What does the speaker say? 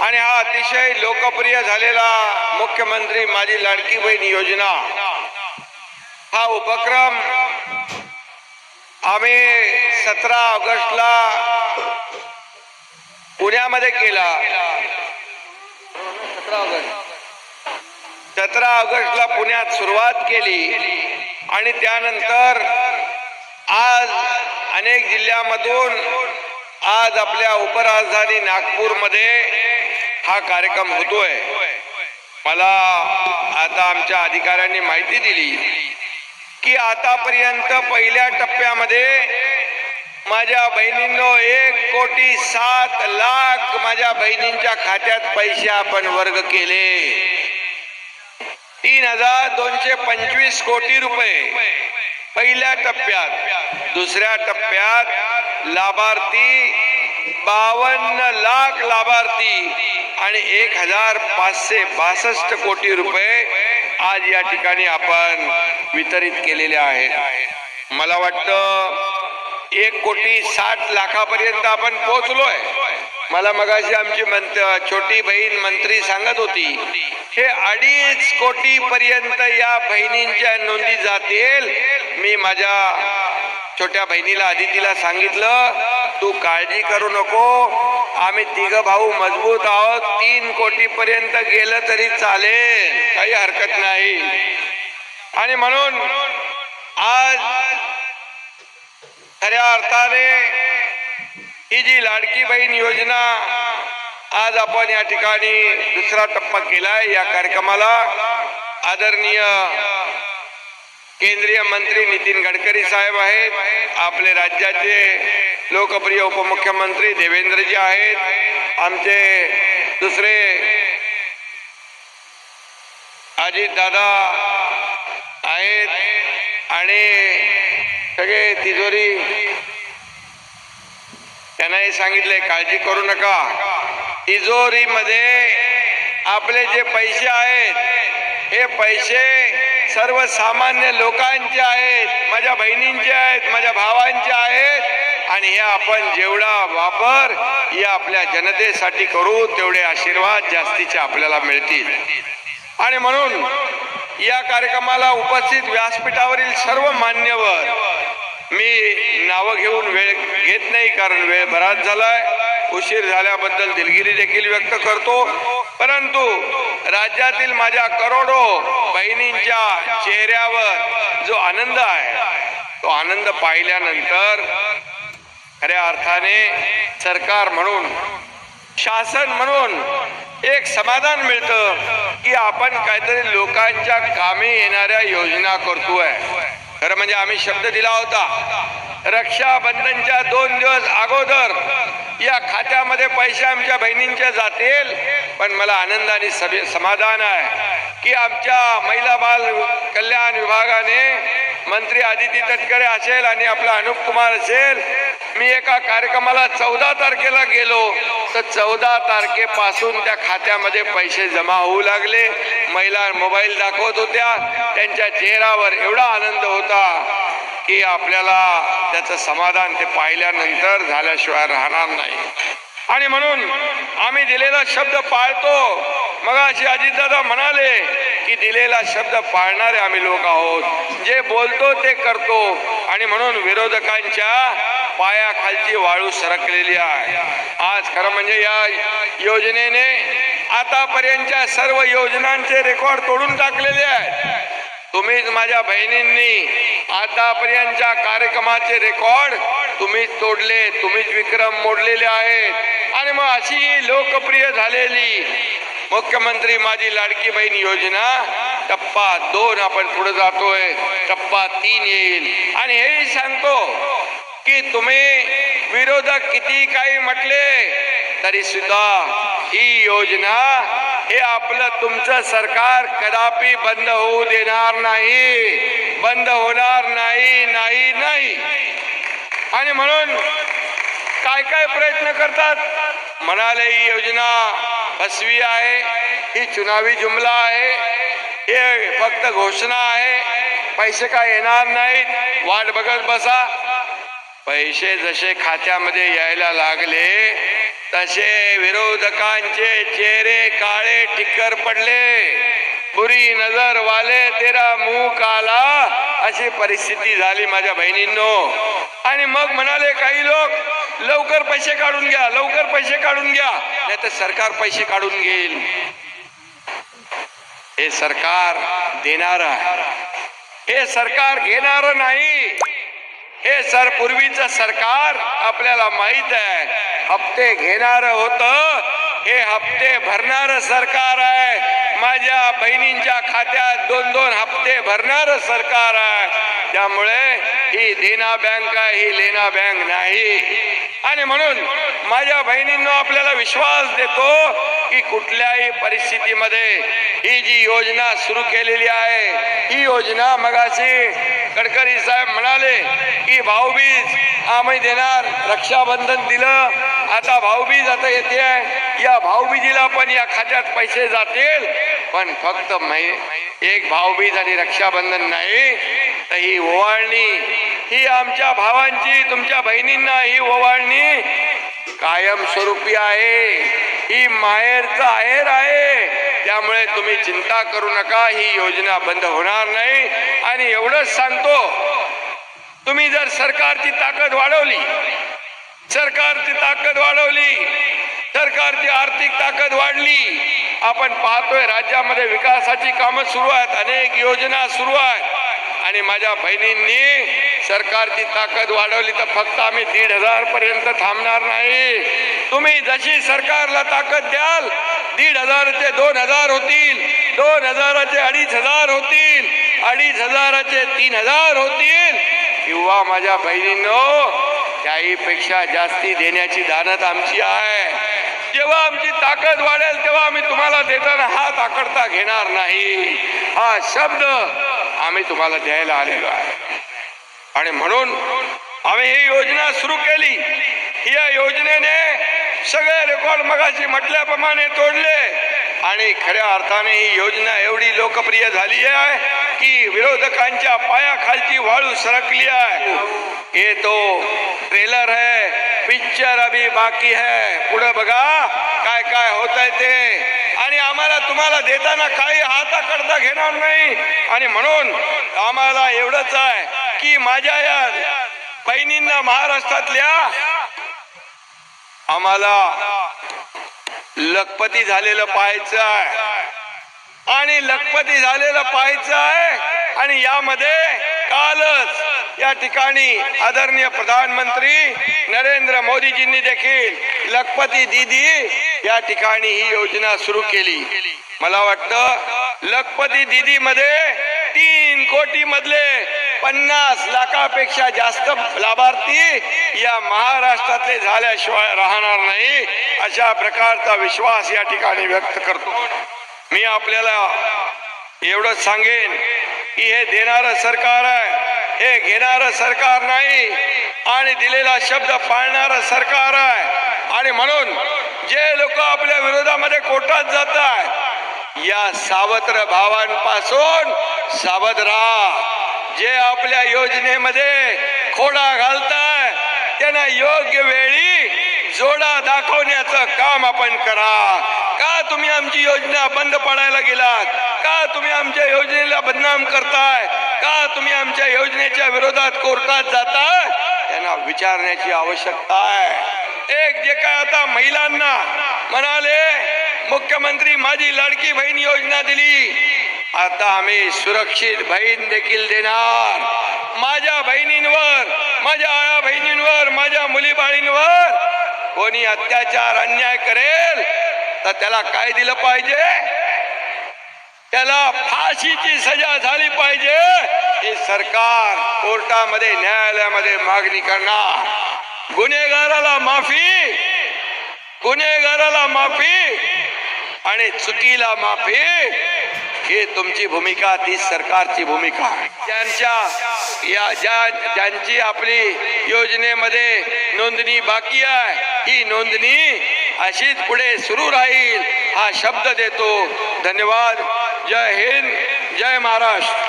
आणि हा अतिशय लोकप्रिय झालेला मुख्यमंत्री माझी लाडकी बहीण योजना. हा उपक्रम आम्ही सतरा ऑगस्टला पुण्यामध्ये केला. सतरा ऑगस्ट. सतरा ऑगस्टला पुण्यात सुरुवात केली आणि त्यानंतर आज अनेक जिल्ह्यामधून आज आपल्या उपराजधानी नागपूरमध्ये हा कार्यक्रम होतोय. मला आता आमच्या अधिकाऱ्यांनी माहिती दिली की आतापर्यंत पहिल्या टप्प्यामध्ये माझ्या बहिणींनो एक कोटी सात लाख माझ्या बहिणींच्या खात्यात पैसे आपण वर्ग केले. तीन हजार दोनशे पंचवीस कोटी रुपये पहिल्या टप्प्यात. दुसऱ्या टप्प्यात लाभार्थी बावन्न लाख लाभार्थी आणि एक हजार पाचशे बासष्ट कोटी रुपये आज या ठिकाणी आपण वितरित केलेले आहेत. मला वाटतं एक कोटी साठ लाखापर्यंत आपण पोहोचलोय. मला मगाशी आमची मंत छोटी बहीण मंत्री सांगत होती हे अडीच कोटी पर्यंत या बहिणींच्या नोंदी जातील. मी माझ्या छोट्या बहिणीला आदितीला सांगितलं तू काळजी करू नको. आम्ही तिघ भाऊ मजबूत आहोत. तीन कोटी पर्यंत गेलं तरी चालेल. काही हरकत नाही. आणि म्हणून आज खऱ्या अर्थाने ही जी लाडकी बहीण योजना आज आपण या ठिकाणी दुसरा टप्पा केलाय या कार्यक्रमाला. आदरणीय केंद्रीय मंत्री नितीन गडकरी साहेब आहेत. आपले राज्याचे लोकप्रिय उपमुख्यमंत्री देवेंद्रजी आहेत. आमचे दुसरे अजित दादा आहेत. आणि सगळे तिजोरी त्यांनाही सांगितले काळजी करू नका. तिजोरीमध्ये आपले जे पैसे आहेत हे पैसे सर्वसामान्य लोकांचे आहेत माझ्या बहिणींचे आहेत माझ्या भावांचे आहेत. आणि हे आपण जेवढा वापर या आपल्या जनतेसाठी करू तेवढे आशीर्वाद जास्तीचे आपल्याला मिळतील. आणि म्हणून या कार्यक्रमाला उपस्थित व्यासपीठावरील सर्व मान्यवर मी नावं घेऊन वेळ घेत नाही कारण वेळ बराच झालाय. उशीर झाल्याबद्दल दिलगिरी देखील व्यक्त करतो. परंतु राज्यातील माझ्या करोडो बहिणींच्या चेहऱ्यावर जो आनंद आहे तो आनंद पाहिल्यानंतर खऱ्या अर्थाने सरकार म्हणून शासन म्हणून एक समाधान मिळतं की आपण काहीतरी लोकांच्या कामी येणाऱ्या योजना करतोय. खरं म्हणजे आम्ही शब्द दिला होता रक्षाबंधनच्या दोन दिवस अगोदर या खात्यामध्ये पैसे आमच्या बहिणींच्या जातील. पण मला आनंद आणि सभे समाधान आहे की आमच्या महिला बाल कल्याण विभागाने मंत्री आदिती तटकरे असेल आणि आपला अनुप कुमार असेल मी एका कार्यक्रमाला चौदा तारखेला गेलो. तर चौदा तारखेपासून त्या खात्यामध्ये पैसे जमा होऊ लागले. महिला मोबाईल दाखवत होत्या. त्यांच्या चेहऱ्यावर एवढा आनंद होता. की आपल्याला त्याचं समाधान ते पाहिल्यानंतर झाल्याशिवाय राहणार नाही. आणि म्हणून आम्ही दिलेला शब्द पाळतो. मग अशी अजितदादा म्हणाले की दिलेला शब्द पाळणारे आम्ही लोक आहोत. जे बोलतो ते करतो. आणि म्हणून विरोधकांच्या पायाखालची वाळू सरकलेली आहे. आज खरं म्हणजे या योजनेने आतापर्यंतच्या सर्व योजनांचे रेकॉर्ड तोडून टाकलेले आहेत. तुम्हीच माझ्या बहिणींनी आतापर्यंतच्या कार्यक्रमाचे रेकॉर्ड तुम्हीच तोडले तुम्हीच विक्रम मोडलेले आहेत. आणि मग अशी लोकप्रिय झालेली मुख्यमंत्री माझी लाडकी बहीण योजना टप्पा दोन आपण पुढे जातोय टप्पा तीन येईल. आणि हेही सांगतो की तुम्ही विरोधक किती काही म्हटले तरी सुद्धा ही योजना हे आपलं तुमचं सरकार कदापि बंद होऊ देणार नाही. बंद होणार नाही नाही नाही. आणि म्हणून काय काय प्रयत्न करतात? म्हणाले ही योजना फसवी आहे ही चुनावी जुमला आहे हे फक्त घोषणा आहे पैसे काय येणार नाहीत वाट बघत बसा. पैसे जसे खात्यामध्ये यायला लागले तसे विरोधकांचे चेहरे काळे ठिक्कर पडले. बुरी नजर वाले तेरा मुंह काला अशी परिस्थिती झाली माझ्या बहिणींनो. आणि मग म्हणाले काही लोक लवकर पैसे काढून घ्या लवकर पैसे काढून घ्या. नाही तर सरकार पैसे काढून घेईल. हे सरकार देणार हे सरकार घेणार नाही. हे सर पूर्वीचं सरकार आपल्याला माहीत आहे. हप्ते घेणार होत हे हप्ते भरणार सरकार आहे. माझ्या बहिणींच्या खात्यात दोन दोन हप्ते भरणार सरकार आहे. त्यामुळे ही देना बँक आहे ही लेना बँक नाही. आणि म्हणून माझ्या बहिणींना आपल्याला विश्वास देतो की कुठल्याही परिस्थितीमध्ये ही जी योजना सुरू केलेली आहे ही योजना मगाशी गडकरी साहेब म्हणाले की भाऊबीज आम्ही देणार रक्षाबंधन दिलं आता भाऊबीज आता येते आहे. या भाऊबीजीला पण या खात्यात पैसे जातील. पण फक्त एक भाऊबीज आणि रक्षाबंधन नाही तर ही ओवाळणी. ही आमच्या भावांची तुमच्या बहिणींना ही ओवाळणी कायमस्वरूपी आहे. ही माहेरचं आहेर आहे. त्यामुळे तुम्ही चिंता करू नका ही योजना बंद होणार नाही. आणि एवढंच सांगतो तुम्ही जर सरकारची ताकद वाढवली सरकारची ताकद वाढवली सरकारची आर्थिक ताकद वाढली. आपण पाहतोय राज्यामध्ये विकासाची कामं सुरू आहेत अनेक योजना सुरू आहेत. आणि माझ्या बहिणींनी सरकारची ताकद वाढवली तर फक्त आम्ही दीड हजार पर्यंत थांबणार नाही. तुम्ही जशी सरकारला ताकद द्याल दीड हजाराचे दोन हजार होतील. दोन हजाराचे अडीच हजार होतील. अडीच हजाराचे तीन हजार होतील. किंवा माझ्या बहिणींनो त्याहीपेक्षा जास्ती देण्याची दानत आमची आहे. जेव्हा आमची ताकद वाढेल तेव्हा आम्ही तुम्हाला देताना हात आकडता घेणार नाही. हा शब्द आम्ही तुम्हाला द्यायला आलेलो आहे. आणि म्हणून आम्ही ही योजना सुरू केली. या योजनेने सगळे रेकॉर्ड मगाशी म्हटल्याप्रमाणे तोडले. आणि खऱ्या अर्थाने ही योजना एवढी लोकप्रिय झाली आहे की विरोधकांच्या पायाखालची वाळू सरकली आहे. हे तो ट्रेलर है पिक्चर अभी बाकी है. पुढे बघा काय काय होत आहे ते. आणि आम्हाला तुम्हाला देताना काही हाताकडता घेणार नाही. आणि म्हणून आम्हाला एवढंच आहे की माझ्या या बहिणींना महाराष्ट्रातल्या आम्हाला लखपती झालेलं पाहायचं आहे. आणि लखपती झालेलं पाहायचं आहे. आणि यामध्ये कालच या ठिकाणी आदरणीय प्रधानमंत्री नरेंद्र मोदीजींनी देखील लखपती दीदी या ठिकाणी ही योजना सुरू केली. मला वाटतं लखपती दीदी मध्ये तीन कोटी मधले पन्नास लाखापेक्षा जास्त लाभार्थी या महाराष्ट्रातले झाल्याशिवाय राहणार नाही अशा प्रकारचा विश्वास या ठिकाणी व्यक्त करतो. मी आपल्याला एवढंच सांगेन की हे देणारं सरकार आहे हे घेणारं सरकार नाही आणि दिलेला शब्द पाळणारं सरकार आहे. आणि म्हणून जे लोक आपल्या विरोधामध्ये कोर्टात जात आहेत या सावत्र भावांपासून सावध राहा. जे आपल्या योजनेमध्ये खोडा घालताय त्यांना योग्य वेळी जोडा दाखवण्याचं काम आपण करा. का तुम्ही आमची योजना बंद पडायला गेलात? का तुम्ही आमच्या योजनेला बदनाम करताय? का तुम्ही आमच्या योजनेच्या विरोधात कोर्टात जाताय? त्यांना विचारण्याची आवश्यकता आहे. एक जे काय आता महिलांना म्हणाले मुख्यमंत्री माझी लाडकी बहीण योजना दिली. आता आम्ही सुरक्षित बहीण देखील देणार. माझ्या बहिणींवर माझ्या आया बहिणींवर माझ्या मुली बाळींवर कोणी अत्याचार अन्याय करेल तर त्याला काय दिलं पाहिजे? त्याला फाशीची सजा झाली पाहिजे हे सरकार कोर्टामध्ये न्यायालयामध्ये मागणी करणार. गुन्हेगाराला माफी गुन्हेगाराला माफी आणि चुकीला माफी. ही तुमची भूमिका ती सरकारची भूमिका त्यांच्या या ज्या ज्यांची आपली योजनेमध्ये नोंदणी बाकी आहे ही नोंदणी अशीच पुढे सुरू राहील हा शब्द देतो. धन्यवाद. जय हिंद जय महाराष्ट्र.